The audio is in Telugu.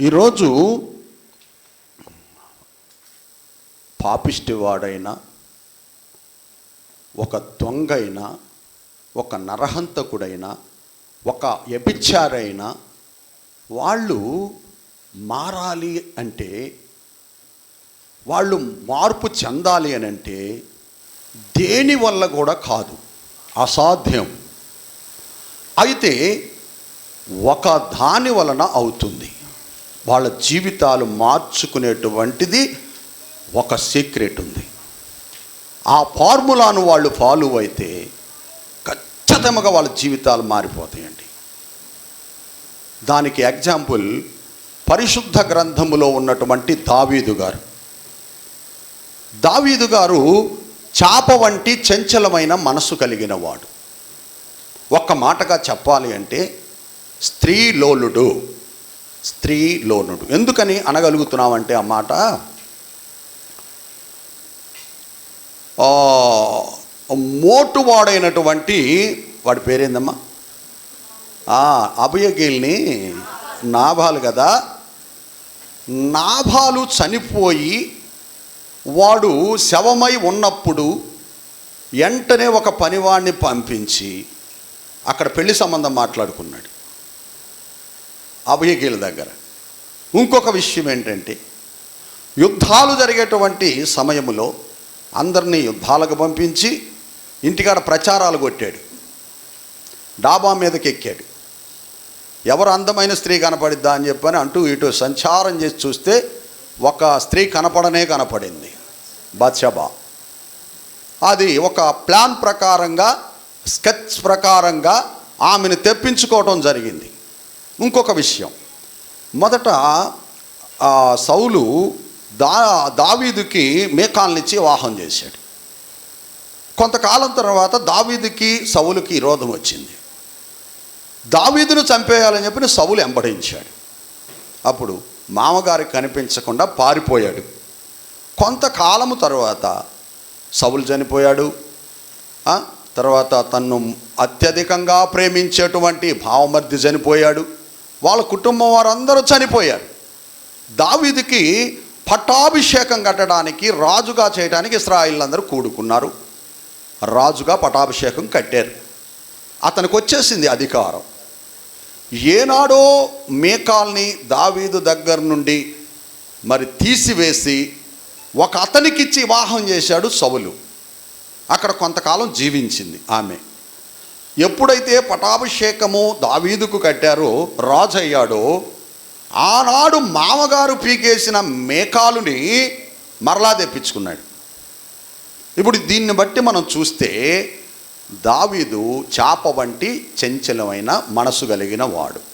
ఈరోజు పాపిష్టి వాడైనా ఒక దొంగైనా ఒక నరహంతకుడైనా ఒక వ్యభిచారైనా వాళ్ళు మారాలి అంటే వాళ్ళు మార్పు చెందాలి అని అంటే దేని వల్ల కూడా కాదు. అసాధ్యం. అయితే ఒక దాని వలన అవుతుంది. వాళ్ళ జీవితాలు మార్చుకునేటువంటిది ఒక సీక్రెట్ ఉంది. ఆ ఫార్ములాను వాళ్ళు ఫాలో అయితే ఖచ్చితంగా వాళ్ళ జీవితాలు మారిపోతాయండి. దానికి ఎగ్జాంపుల్ పరిశుద్ధ గ్రంథములో ఉన్నటువంటి దావీదు గారు. దావీదు గారు చాప వంటి చంచలమైన మనసు కలిగిన వాడు ఒక్క మాటగా చెప్పాలి అంటే స్త్రీ స్త్రీలోనుడు ఎందుకని అనగలుగుతున్నామంటే ఆ మాట? మోటువాడైనటువంటి వాడి పేరేందమ్మా? అభయగిల్ని నాభాలు కదా. నాభాలు చనిపోయి వాడు శవమై ఉన్నప్పుడు వెంటనే ఒక పనివాడిని పంపించి అక్కడ పెళ్ళి సంబంధం మాట్లాడుకున్నాడు. అభయగీల దగ్గర. ఇంకొక విషయం ఏంటంటే యుద్ధాలు జరిగేటువంటి సమయంలో అందరినీ యుద్ధాలకు పంపించి ఇంటికాడ ప్రచారాలు కొట్టాడు. డాబా మీదకి ఎక్కాడు ఎవరు అందమైన స్త్రీ కనపడిద్దా అని చెప్పని అంటూ ఇటు సంచారం చేసి చూస్తే ఒక స్త్రీ కనపడనే కనపడింది. బాద్షాబా అది ఒక ప్లాన్ ప్రకారంగా స్కెచ్ ప్రకారంగా ఆమెను తెప్పించుకోవటం జరిగింది. ఇంకొక విషయం. మొదట సౌలు దా దావీదుకి మేకాలనిచ్చి వివాహం చేశాడు. కొంతకాలం తర్వాత దావీదుకి సౌలుకి విరోధం వచ్చింది. దావీదును చంపేయాలని చెప్పి సౌలు ఎంబడించాడు అప్పుడు మామగారికి కనిపించకుండా పారిపోయాడు. కొంతకాలము తర్వాత సౌలు చనిపోయాడు. తర్వాత తన్ను అత్యధికంగా ప్రేమించేటువంటి భావమర్ది చనిపోయాడు. వాళ్ళ కుటుంబం వారందరూ చనిపోయారు. దావీదుకి పట్టాభిషేకం కట్టడానికి రాజుగా చేయడానికి ఇస్రాయిలందరూ కూడుకున్నారు. రాజుగా పటాభిషేకం కట్టారు. అతనికి వచ్చేసింది అధికారం. ఏనాడో మేకాల్ని దావీదు దగ్గర నుండి మరి తీసివేసి ఒక అతనికిచ్చి వివాహం చేశాడు సవులు అక్కడ కొంతకాలం జీవించింది ఆమె. ఎప్పుడైతే పటాభిషేకము దావీదుకు కట్టారో రాజు అయ్యాడో ఆనాడు మామగారు పీకేసిన మేకాలుని మరలా తెప్పించుకున్నాడు. ఇప్పుడు దీన్ని బట్టి మనం చూస్తే దావీదు చాప వంటి చంచలమైన మనసు కలిగిన వాడు.